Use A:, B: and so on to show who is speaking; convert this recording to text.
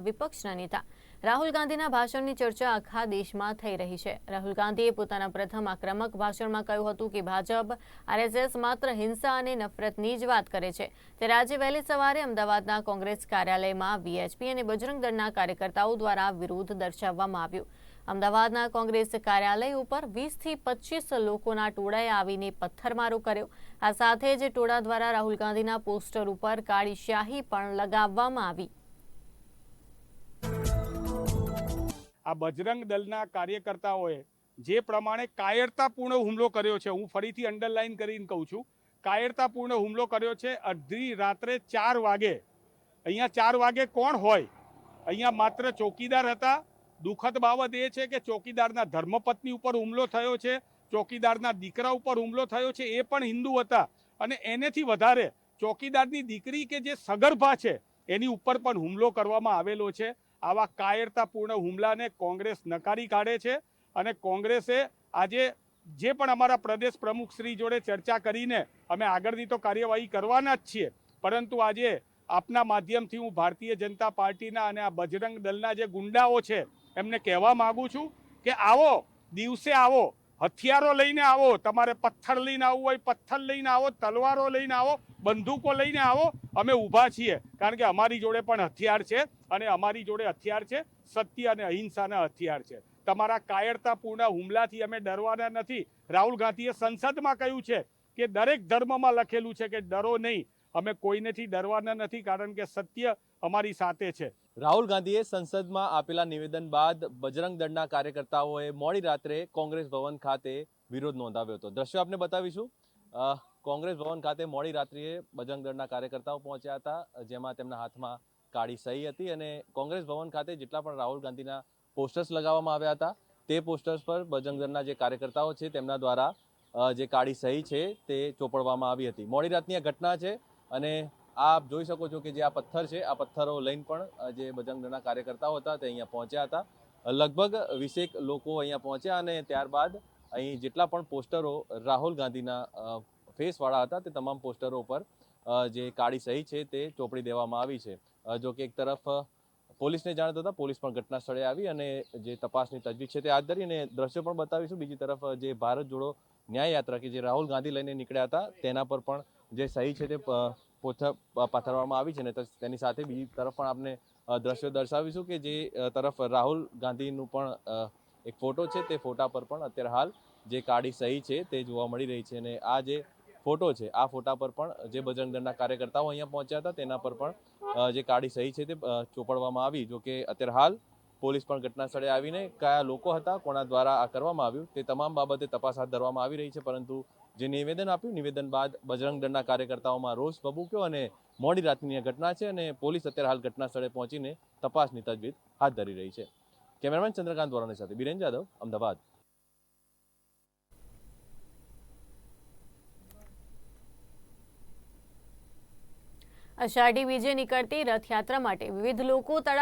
A: વિપક્ષના નેતા. રાહુલ ગાંધીના ભાષણની ચર્ચા આખા દેશમાં થઈ રહી છે. રાહુલ ગાંધીએ પોતાના પ્રથમ આક્રમક ભાષણમાં કહ્યું હતું કે ભાજપ આરએસએસ માત્ર હિંસા અને નફરતની જ વાત કરે છે. ત્યારે આજે વહેલી સવારે અમદાવાદના કોંગ્રેસ કાર્યાલયમાં વીએચપી અને બજરંગ દળના કાર્યકર્તાઓ દ્વારા વિરોધ દર્શાવવામાં આવ્યો. અમદાવાદના કોંગ્રેસ કાર્યાલય ઉપર વીસથી પચીસ લોકોના ટોળાએ આવીને પથ્થરમારો કર્યો. આ સાથે જ ટોળા દ્વારા રાહુલ ગાંધીના પોસ્ટર ઉપર કાળી શાહી પણ લગાવવામાં આવી.
B: આ બજરંગ દળના કાર્યકર્તાઓએ જે પ્રમાણે કાયરતાપૂર્ણ હુમલો કર્યો છે, હું ફરીથી અંડરલાઈન કરીને કહું છું, કાયરતાપૂર્ણ હુમલો કર્યો છે અડધી રાત્રે ચાર વાગે. અહીંયા ચાર વાગે કોણ હોય? અહીંયા માત્ર ચોકીદાર હતા. દુઃખદ બાબત એ છે કે ચોકીદારના ધર્મપત્ની ઉપર હુમલો થયો છે, ચોકીદારના દીકરા ઉપર હુમલો થયો છે, એ પણ હિન્દુ હતા. અને એનેથી વધારે ચોકીદારની દીકરી કે જે સગર્ભા છે, એની ઉપર પણ હુમલો કરવામાં આવેલો છે. આવા કાયરતાપૂર્ણ હુમલાને કોંગ્રેસ નકારી કાઢે છે અને કોંગ્રેસે આજે જે પણ અમારા પ્રદેશ પ્રમુખ શ્રી જોડે ચર્ચા કરીને અમે આગળની તો કાર્યવાહી કરવાના જ છીએ, પરંતુ આજે આપના માધ્યમથી હું ભારતીય જનતા પાર્ટીના અને આ બજરંગ દળના જે ગુંડાઓ છે, એમને કહેવા માગું છું કે આવો, દિવસે આવો હથિયારો લઈને આવો, તમારે પથ્થર લઈને આવવું હોય, પથ્થર લઈને આવો, તલવારો લઈને આવો, બંદૂકો લઈને આવો, અમે ઊભા છીએ. કારણ કે અમારી જોડે પણ હથિયાર છે અને અમારી જોડે હથિયાર છે, સત્ય અને અહિંસાના હથિયાર છે. તમારા કાયરતાપૂર્ણ હુમલાથી અમે ડરવાના નથી. રાહુલ ગાંધીએ સંસદમાં કહ્યું છે કે દરેક ધર્મમાં લખેલું છે કે ડરો નહીં. અમે કોઈનેથી ડરવાના નથી, કારણ કે સત્ય અમારી સાથે છે.
C: રાહુલ ગાંધીએ સંસદમાં આપેલા નિવેદન બાદ બજરંગ દળના કાર્યકર્તાઓએ મોડી રાત્રે કોંગ્રેસ ભવન ખાતે વિરોધ નોંધાવ્યો હતો. દ્રશ્યો આપને બતાવીશું. કોંગ્રેસ ભવન ખાતે મોડી રાત્રિએ બજરંગ દળના કાર્યકર્તાઓ પહોંચ્યા હતા, જેમાં તેમના હાથમાં કાળી સહી હતી અને કોંગ્રેસ ભવન ખાતે જેટલા પણ રાહુલ ગાંધીના પોસ્ટર્સ લગાવવામાં આવ્યા હતા, તે પોસ્ટર્સ પર બજરંગ દળના જે કાર્યકર્તાઓ છે તેમના દ્વારા જે કાળી સહી છે તે ચોપડવામાં આવી હતી. મોડી રાતની આ ઘટના છે અને આપ જોઈ શકો છો કે જે આ પથ્થર છે, આ પથ્થરો લઈને પણ જે બજરંગ દળના કાર્યકર્તાઓ હતા તે અહીંયા પહોંચ્યા હતા. લગભગ વીસેક લોકો અહીંયા પહોંચ્યા અને ત્યારબાદ અહીં જેટલા પણ પોસ્ટરો રાહુલ ગાંધીના ફેસવાળા હતા તે તમામ પોસ્ટરો ઉપર જે કાળી સહી છે તે ચોપડી દેવામાં આવી છે. જો કે એક તરફ પોલીસને જાણ થતાં પોલીસ પણ ઘટના સ્થળે આવી અને જે તપાસની તજવીજ છે તે હાથ ધરી અને દ્રશ્યો પણ બતાવીશું. બીજી તરફ જે ભારત જોડો ન્યાય યાત્રા કે જે રાહુલ ગાંધી લઈને નીકળ્યા હતા તેના પર પણ જે સહી છે તે પોથા પાથરવામાં આવી છે ને તેની સાથે બીજી તરફ પણ આપણે દ્રશ્યો દર્શાવીશું કે જે તરફ રાહુલ ગાંધીનું પણ એક ફોટો છે તે ફોટા પર પણ અત્યારે હાલ જે કાળી સહી છે તે જોવા મળી રહી છે અને આ જે ફોટો છે, આ ફોટા પર પણ જે બજરંગ દળના કાર્યકર્તાઓ અહીંયા પહોંચ્યા હતા તેના પર પણ જે કાળી સહી છે તે ચોપડવામાં આવી. જો કે અત્યારે હાલ પોલીસ પણ ઘટના સ્થળે આવીને કયા લોકો હતા, કોના દ્વારા આ કરવામાં આવ્યું, તે તમામ બાબતે તપાસ હાથ ધરવામાં આવી રહી છે. પરંતુ જે નિવેદન આપ્યું, નિવેદન બાદ બજરંગ દળના કાર્યકર્તાઓમાં રોષ ભભૂક્યો અને મોડી રાતની ઘટના છે અને પોલીસ અત્યારે હાલ ઘટના સ્થળે પહોંચીને તપાસની તજવીજ હાથ ધરી રહી છે. કેમેરામેન ચંદ્રકાંત વોરાની સાથે બિરેન જાદવ, અમદાવાદ.
A: અષાઢી બીજે નીકળતી રથયાત્રા માટે વિવિધ લોકો તળાવ